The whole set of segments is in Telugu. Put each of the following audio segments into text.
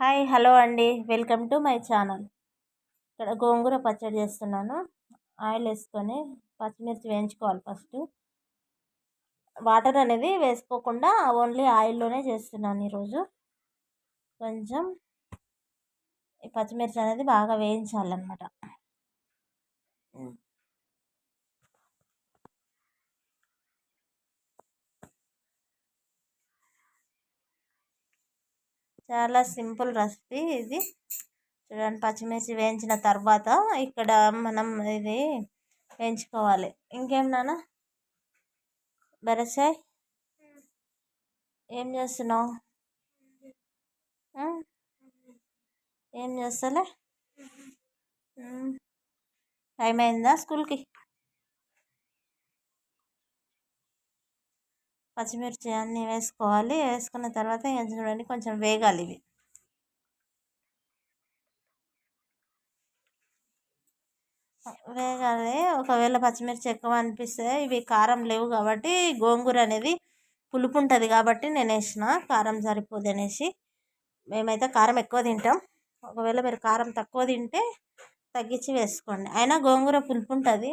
హాయ్ హలో అండి. Welcome to my channel. ఇక్కడ గోంగూర పచ్చడి చేస్తున్నాను. ఆయిల్ వేసుకొని పచ్చిమిర్చి వేయించుకోవాలి ఫస్ట్. వాటర్ అనేది వేసుకోకుండా ఓన్లీ ఆయిల్లోనే చేస్తున్నాను ఈరోజు. కొంచెం ఈ పచ్చిమిర్చి అనేది బాగా వేయించాలన్నమాట. చాలా సింపుల్ రెసిపీ ఇది. చూడండి పచ్చిమిర్చి వేయించిన తర్వాత ఇక్కడ మనం ఇది వేయించుకోవాలి. ఇంకేం నాన్న? బెరసాయ్ ఏం చేస్తున్నావు? ఏం చేస్తలే? టైం అయిందా స్కూల్కి? పచ్చిమిర్చి అన్నీ వేసుకోవాలి. వేసుకున్న తర్వాత చూడండి కొంచెం వేగాలి ఇవి. వేగాలి. ఒకవేళ పచ్చిమిర్చి ఎక్కువ అనిపిస్తే ఇవి కారం లేవు కాబట్టి గోంగూర అనేది పులుపు ఉంటుంది కాబట్టి నేను వేసిన కారం సరిపోదు అనేసి. మేమైతే కారం ఎక్కువ తింటాం. ఒకవేళ మీరు కారం తక్కువ తింటే తగ్గించి వేసుకోండి. అయినా గోంగూర పులుపు ఉంటుంది.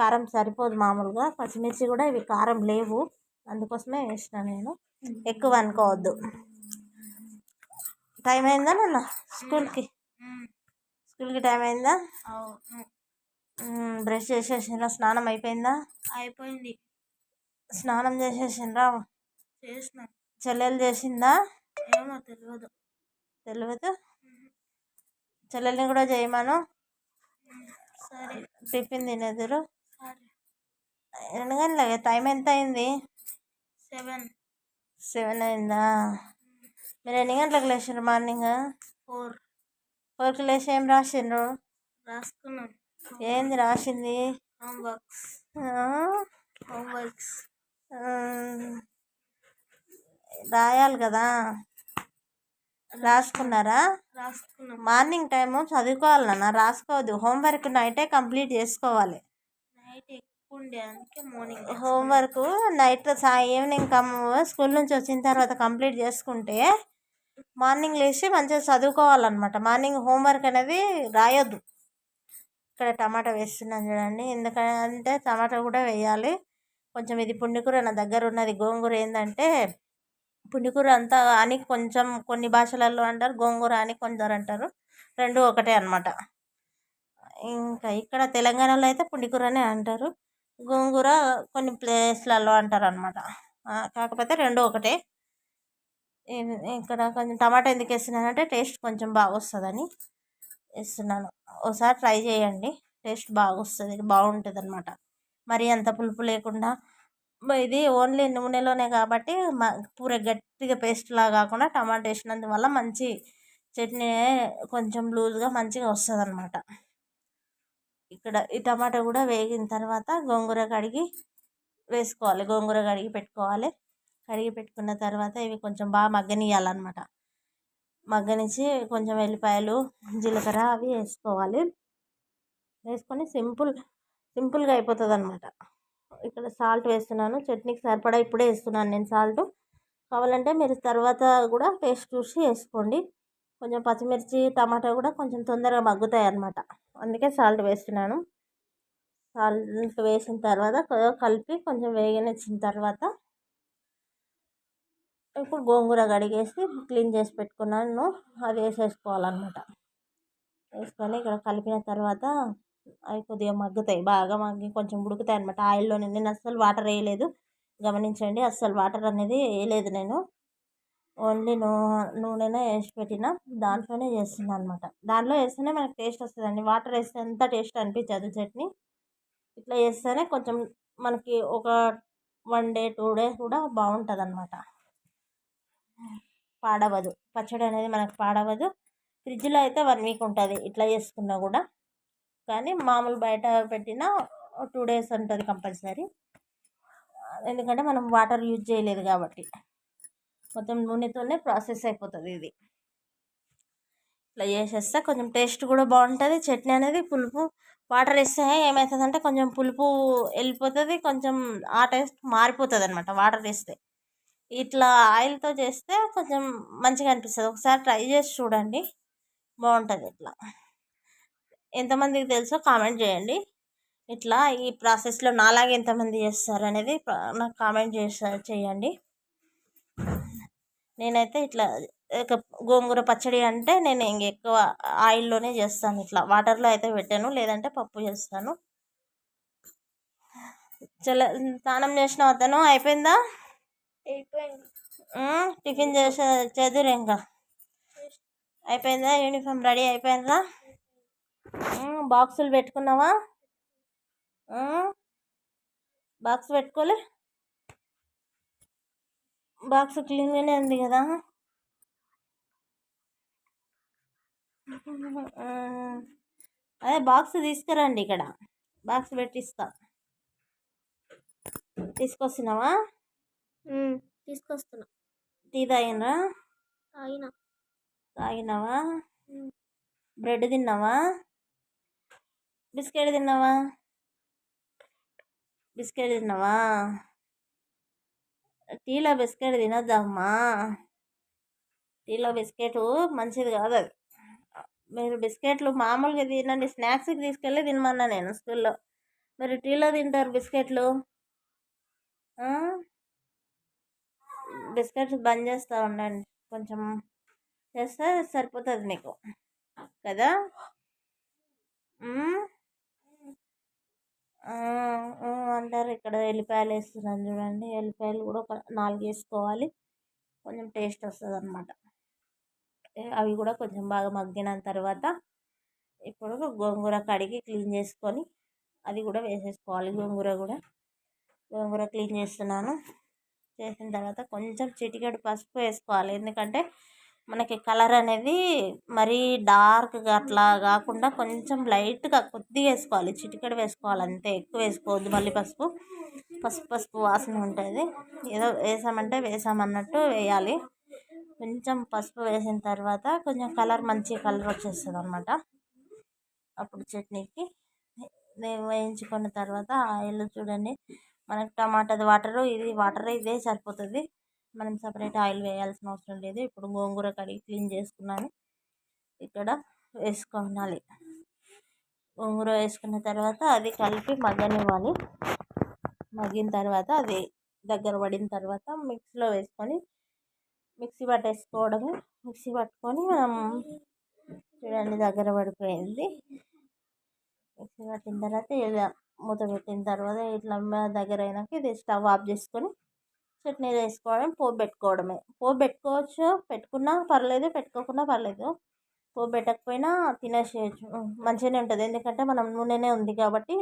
కారం సరిపోదు మామూలుగా. పచ్చిమిర్చి కూడా ఇవి కారం లేవు. అందుకోసమే వేసిన నేను. ఎక్కువ అనుకోవద్దు. టైం అయిందా నాన్న? స్కూల్కి? స్కూల్కి టైం అయిందా? బ్రష్ చేసేసిండ్రా? స్నానం అయిపోయిందా? అయిపోయింది. స్నానం చేసేసిండ్రా? చేసిన. చెల్లెలు చేసిందా? ఏమో తెలియదు తెలియదు చెల్లెల్ని కూడా చేయమను? సరే. టిఫిన్ తినేదురు? ఎన్ని గంటలకి. టైం ఎంత అయింది? సెవెన్. సెవెన్ అయిందా? మీరు ఎన్ని గంటలకు లేచిండ్రు మార్నింగ్? ఫోర్. ఫోర్కి లేచి ఏం రాసిండ్రు రాసుకున్నాం. ఏంది రాసింది? హోంవర్క్స్? హోంవర్క్స్. రాయాలి కదా? రాసుకున్నారా? రాసుకున్నాం. మార్నింగ్ టైము చదువుకోవాలి నాన్న రాసుకోవద్దు. హోంవర్క్ నైటే కంప్లీట్ చేసుకోవాలి. Night. Homework night evening cum school నుంచి వచ్చిన తర్వాత కంప్లీట్ చేసుకుంటే మార్నింగ్ లేచి మంచిగా చదువుకోవాలన్నమాట. మార్నింగ్ హోంవర్క్ అనేది రాయొద్దు. ఇక్కడ టమాటా వేస్తున్నాను చూడండి. ఎందుకంటే టమాటా కూడా వేయాలి. కొంచెం ఇది పుండికూర నా దగ్గర ఉన్నది. గోంగూర ఏంటంటే పుండికూర అంతా అని కొంచెం కొన్ని భాషలలో అంటారు. గోంగూర అని కొందరు అంటారు. రెండు ఒకటే అనమాట ఇంకా ఇక్కడ తెలంగాణలో అయితే పుండికూరనే అంటారు. గోంగూర కొన్ని ప్లేస్లలో అంటారు అనమాట కాకపోతే రెండు ఒకటే. ఇక్కడ కొంచెం టమాటా ఎందుకు వేస్తున్నానంటే టేస్ట్ కొంచెం బాగా వస్తుందని వేస్తున్నాను. ఒకసారి ట్రై చేయండి. టేస్ట్ బాగా వస్తుంది బాగుంటుంది అనమాట మరీ అంత పులుపు లేకుండా ఇది ఓన్లీ నూనెలోనే కాబట్టి పూర గట్టిగా పేస్ట్లా కాకుండా టమాటా వేసినందువల్ల మంచి చట్నీ కొంచెం లూజ్గా మంచిగా వస్తుంది అనమాట ఇక్కడ ఈ టమాటా కూడా వేగిన తర్వాత గోంగూర కడిగి వేసుకోవాలి. గోంగూర కడిగి పెట్టుకోవాలి. కడిగి పెట్టుకున్న తర్వాత ఇవి కొంచెం బాగా మగ్గనియాలన్నమాట మగ్గనిచ్చి కొంచెం వెల్లిపాయలు జీలకర్ర అవి వేసుకోవాలి. వేసుకొని సింపుల్ సింపుల్గా అయిపోతుంది అనమాట ఇక్కడ సాల్ట్ వేస్తున్నాను. చట్నీకి సరిపడా ఇప్పుడే వేస్తున్నాను నేను సాల్ట్. కావాలంటే మీరు తర్వాత కూడా టేస్ట్ చూసి వేసుకోండి. కొంచెం పచ్చిమిర్చి టమాటా కూడా కొంచెం తొందరగా మగ్గుతాయి అన్నమాట అందుకే సాల్ట్ వేస్తున్నాను. సాల్ట్ వేసిన తర్వాత కలిపి కొంచెం వేగనిచ్చిన తర్వాత ఇప్పుడు గోంగూర కడిగేసి క్లీన్ చేసి పెట్టుకున్నాను. అది వేసేసుకోవాలన్నమాట. వేసుకొని ఇక్కడ కలిపిన తర్వాత అవి కొద్దిగా మగ్గుతాయి. బాగా మగ్గి కొంచెం ఉడుకుతాయి అనమాట ఆయిల్లోనే నేను అస్సలు వాటర్ వేయలేదు. గమనించండి అస్సలు వాటర్ అనేది వేయలేదు నేను. ఓన్లీ నూ నూనెనే వేసి పెట్టిన దాంట్లోనే చేస్తున్నాను అనమాట దాంట్లో వేస్తేనే మనకి టేస్ట్ వస్తుందండి. వాటర్ వేస్తే ఎంత టేస్ట్ అనిపించదు చట్నీ. ఇట్లా చేస్తేనే కొంచెం మనకి ఒక వన్ డే టూ డేస్ కూడా బాగుంటుంది అనమాట పాడవదు. పచ్చడి అనేది మనకు పాడవదు. ఫ్రిడ్జ్లో అయితే వన్ వీక్ ఉంటుంది ఇట్లా చేసుకున్నా కూడా. కానీ మామూలు బయట పెట్టిన టూ డేస్ ఉంటుంది కంపల్సరీ. ఎందుకంటే మనం వాటర్ యూజ్ చేయలేదు కాబట్టి. మొత్తం నూనెతోనే ప్రాసెస్ అయిపోతుంది ఇది. ఇట్లా చేసేస్తే కొంచెం టేస్ట్ కూడా బాగుంటుంది. చట్నీ అనేది పులుపు వాటర్ వేస్తే ఏమవుతుందంటే కొంచెం పులుపు వెళ్ళిపోతుంది కొంచెం ఆ టేస్ట్ మారిపోతుంది అనమాట వాటర్ వేస్తే. ఇట్లా ఆయిల్తో చేస్తే కొంచెం మంచిగా అనిపిస్తుంది. ఒకసారి ట్రై చేసి చూడండి. బాగుంటుంది ఇట్లా. ఎంతమందికి తెలుసో కామెంట్ చేయండి. ఇట్లా ఈ ప్రాసెస్లో నాలాగే ఎంతమంది చేస్తారు అనేది నాకు కామెంట్ చేసా చేయండి. నేనైతే ఇట్లా గోంగూర పచ్చడి అంటే నేను ఇంక ఎక్కువ ఆయిల్లోనే చేస్తాను. ఇట్లా వాటర్లో అయితే పెట్టాను లేదంటే పప్పు చేస్తాను. చల స్నానం చేసిన అతను అయిపోయిందా? టిఫిన్ చేసే చదురు ఇంకా. అయిపోయిందా యూనిఫామ్? రెడీ అయిపోయిందా? బాక్సులు పెట్టుకున్నావా? బాక్స్ పెట్టుకోలే? బాక్స్ క్లీన్గానే ఉంది కదా? అదే బాక్స్ తీసుకురండి ఇక్కడ. బాక్స్ పెట్టిస్తా. తీసుకొస్తున్నావా? తీసుకొస్తున్నా. టీ తాగినరా? అయినా తాగినావా? బ్రెడ్ తిన్నావా? బిస్కెట్ తిన్నావా? బిస్కెట్ తిన్నావా? టీలో బిస్కెట్ తినొద్దమ్మా. టీలో బిస్కెట్ మంచిది కాదు అది. మీరు బిస్కెట్లు మామూలుగా తినండి స్నాక్స్కి తీసుకెళ్ళి తినమన్నా నేను స్కూల్లో. మీరు టీలో తింటారు బిస్కెట్లు? బిస్కెట్స్ బంద్ చేస్తూ ఉండండి. కొంచెం చేస్తే సరిపోతుంది నీకు కదా? అంటారు. ఇక్కడ ఎల్లిపాయలు వేస్తున్నాను చూడండి. ఎల్లిపాయలు కూడా ఒక నాలుగు వేసుకోవాలి. కొంచెం టేస్ట్ వస్తుంది అనమాట అవి కూడా కొంచెం బాగా మగ్గిన తర్వాత ఇప్పుడు గోంగూర కడిగి క్లీన్ చేసుకొని అది కూడా వేసేసుకోవాలి. గోంగూర కూడా గోంగూర క్లీన్ చేస్తున్నాను. చేసిన తర్వాత కొంచెం చిటికెడు పసుపు వేసుకోవాలి. ఎందుకంటే మనకి కలర్ అనేది మరీ డార్క్గా అట్లా కాకుండా కొంచెం లైట్గా కొద్దిగా వేసుకోవాలి. చిటికెడు వేసుకోవాలి అంతే. ఎక్కువ వేసుకోవద్దు. మళ్ళీ పసుపు. పసుపు పసుపు వాసన ఉంటుంది. ఏదో వేసామంటే వేసామన్నట్టు వేయాలి. కొంచెం పసుపు వేసిన తర్వాత కొంచెం కలర్ మంచి కలర్ వచ్చేస్తుంది అనమాట అప్పుడు చట్నీకి. వేయించుకున్న తర్వాత ఆయిల్ చూడండి. మనకి టమాటాది వాటరు ఇది వాటర్ ఇదే సరిపోతుంది. మనం సపరేట్ ఆయిల్ వేయాల్సిన అవసరం లేదు. ఇప్పుడు గోంగూర కడిగి క్లీన్ చేసుకున్నాను. ఇక్కడ వేసుకోవాలి గోంగూర వేసుకున్న తర్వాత అది కలిపి మగ్గనివ్వాలి. మగ్గిన తర్వాత అది దగ్గర పడిన తర్వాత మిక్సీలో వేసుకొని మిక్సీ పట్టేసుకోవడమే. మిక్సీ పట్టుకొని మనం చూడండి దగ్గర పడిపోయింది. మిక్సీ పట్టిన తర్వాత ఇలా మూత పెట్టిన తర్వాత ఇట్లా దగ్గర అయినాక ఇది స్టవ్ ఆఫ్ చేసుకొని చట్నీ వేసుకోవడం పోపు పెట్టుకోవడమే. పోపు పెట్టుకోవచ్చు పెట్టుకున్నా పర్లేదు పెట్టుకోకున్నా పర్లేదు. పోపు పెట్టకపోయినా తినేసేయచ్చు మంచిగానే ఉంటుంది. ఎందుకంటే మనం నూనెనే ఉంది కాబట్టి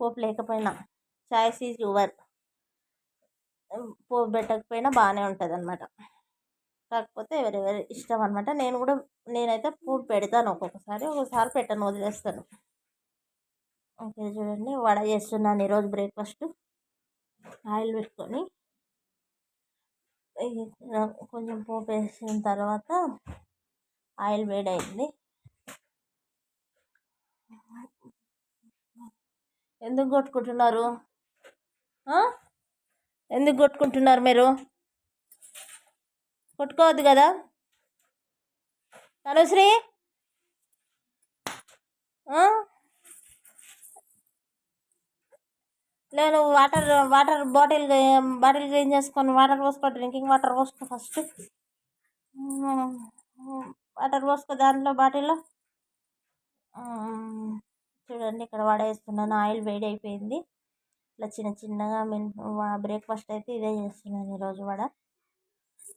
పోపు లేకపోయినా. Choice is your. పోపు పెట్టకపోయినా బాగానే ఉంటుంది అనమాట కాకపోతే ఎవరెవరి ఇష్టం అనమాట నేను కూడా నేనైతే పోపు పెడతాను ఒక్కొక్కసారి. ఒక్కొక్కసారి పెట్టను వదిలేస్తాను. ఓకే చూడండి. వడ చేస్తున్నాను ఈరోజు బ్రేక్ఫాస్ట్. ఆయిల్ పెట్టుకొని. కొంచెం పోపు వేసిన తర్వాత ఆయిల్ వేడైంది. ఎందుకు కొట్టుకుంటున్నారు? ఎందుకు కొట్టుకుంటున్నారు మీరు? కొట్టుకోవద్దు కదా? తనుశ్రీ? నేను water water bottle bottle clean చేసుకొని వాటర్ పోసుకో డ్రింకింగ్ వాటర్ పోసుకో ఫస్ట్ వాటర్ పోసుకో దాంట్లో బాటిల్లో చూడండి ఇక్కడ వడ వేస్తున్నాను ఆయిల్ వేడి అయిపోయింది. ఇట్లా చిన్న చిన్నగా బ్రేక్ఫాస్ట్ అయితే ఇదే చేస్తున్నాను ఈరోజు వడ.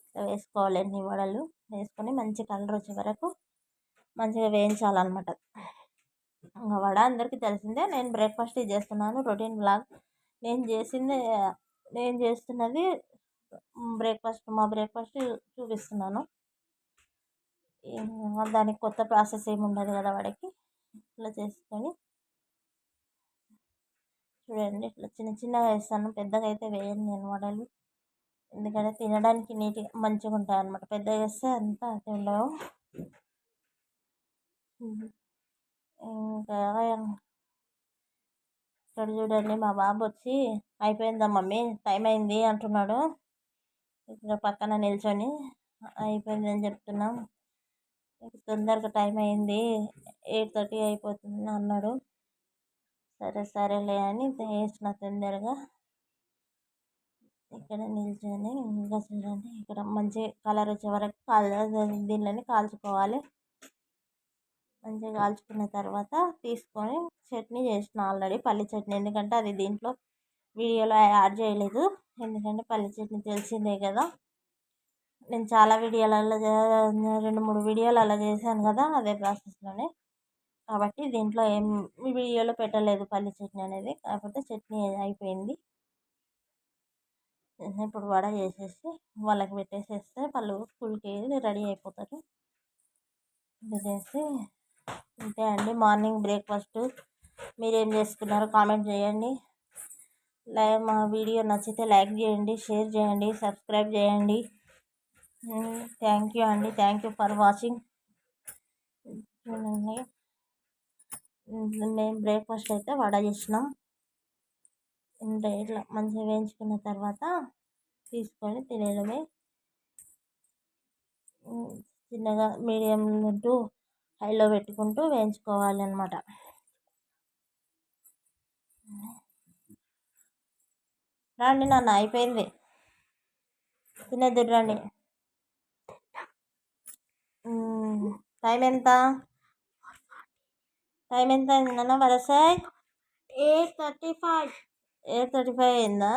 ఇట్లా వేసుకోవాలి అన్ని వడలు. వేసుకొని మంచి కలర్ వచ్చే వరకు మంచిగా వేయించాలన్నమాట. వడ అందరికీ తెలిసిందే. నేను బ్రేక్ఫాస్ట్ చేస్తున్నాను రొటీన్ బ్లాగ్ నేను చేసింది నేను చేస్తున్నది బ్రేక్ఫాస్ట్ మా బ్రేక్ఫాస్ట్ చూపిస్తున్నాను. దానికి కొత్త ప్రాసెస్ ఏమి ఉండదు కదా వాడికి. ఇట్లా చేసుకొని చూడండి ఇట్లా చిన్న చిన్నగా వేస్తాను. పెద్దగా అయితే వేయను నేను వడలు. ఎందుకంటే తినడానికి నీట్గా మంచిగా ఉంటాయి అన్నమాట పెద్దగా వేస్తే అంతా అది ఉండవు. ఇంకా ఇక్కడ చూడండి మా బాబు వచ్చి అయిపోయిందా మమ్మీ టైం అయింది అంటున్నాడు. ఇక్కడ పక్కన నిల్చొని అయిపోయింది అని చెప్తున్నాం. తొందరగా టైం అయింది ఎయిట్ థర్టీ అయిపోతుంది అన్నాడు. సరే సరేలే అని వేసిన తొందరగా ఇక్కడ నిల్చొని ఇంకా చూడండి ఇక్కడ మంచి కలర్ వచ్చే వరకు కాల్ దీనిలోనే కాల్చుకోవాలి. మంచిగా కాల్చుకున్న తర్వాత తీసుకొని చట్నీ చేసిన ఆల్రెడీ పల్లి చట్నీ. ఎందుకంటే అది దీంట్లో వీడియోలో యాడ్ చేయలేదు. ఎందుకంటే పల్లి చట్నీ తెలిసిందే కదా. నేను చాలా వీడియోలలో రెండు మూడు వీడియోలు అలా చేశాను కదా అదే ప్రాసెస్లోనే. కాబట్టి దీంట్లో ఏం వీడియోలో పెట్టలేదు పల్లి చట్నీ అనేది. కాకపోతే చట్నీ అయిపోయింది. ఇప్పుడు వడ చేసేసి వాళ్ళకి పెట్టేసేస్తే వాళ్ళు స్కూల్కి రెడీ అయిపోతారు. ఇది చేసి అంతే అండి. మార్నింగ్ బ్రేక్ఫాస్ట్ మీరేం చేసుకున్నారో కామెంట్ చేయండి. లైక్ మా వీడియో నచ్చితే లైక్ చేయండి షేర్ చేయండి సబ్స్క్రైబ్ చేయండి. థ్యాంక్ యూ అండి. Thank you for watching. చూడండి. మేము బ్రేక్ఫాస్ట్ అయితే వడ చేసినాం. ఇంకా ఇట్లా మంచిగా వేయించుకున్న తర్వాత తీసుకొని తినేయడమే. చిన్నగా మీడియం టు హైలో పెట్టుకుంటూ వేయించుకోవాలి అనమాట రండి నాన్న అయిపోయింది. తినేద్దురు రండి. టైం ఎంత? టైం ఎంత అయింది నాన్న? వరసాయ్ eight thirty five. Eight thirty five అయిందా?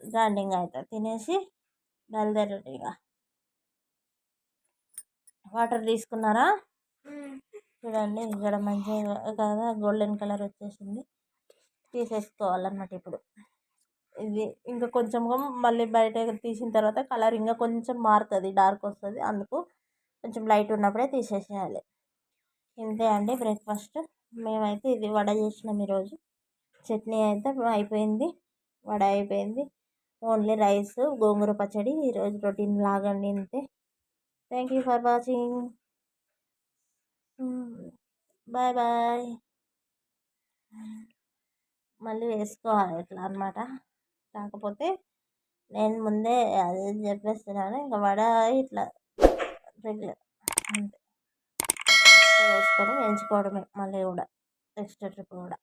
రండి ఇంకా అయితే తినేసి బయలుదేరండి ఇక. వాటర్ తీసుకున్నారా? చూడండి ఇక్కడ మంచిగా కదా గోల్డెన్ కలర్ వచ్చేసింది. తీసేసుకోవాలన్నమాట ఇప్పుడు. ఇది ఇంకా కొంచెం మళ్ళీ బయట తీసిన తర్వాత కలర్ ఇంకా కొంచెం మారుతుంది డార్క్ వస్తుంది. అందుకు కొంచెం లైట్ ఉన్నప్పుడే తీసేసేయాలి. ఇంతే అండి బ్రేక్ఫాస్ట్. మేమైతే ఇది వడ చేసినాం ఈరోజు. చట్నీ అయితే అయిపోయింది. వడ అయిపోయింది. ఓన్లీ రైస్ గోంగూర పచ్చడి ఈరోజు రొటీన్ లాగండి ఇంతే. Thank you for watching bye bye మళ్ళీ వేసుకోవాలి ఇట్లా అనమాట కాకపోతే నేను ముందే అదే చెప్పేస్తున్నాను. ఇంకా వడ ఇట్లా రెగ్యులర్ అంతే. వేసుకొని వేయించుకోవడమే మళ్ళీ కూడా. నెక్స్ట్ ట్రిప్ కూడా.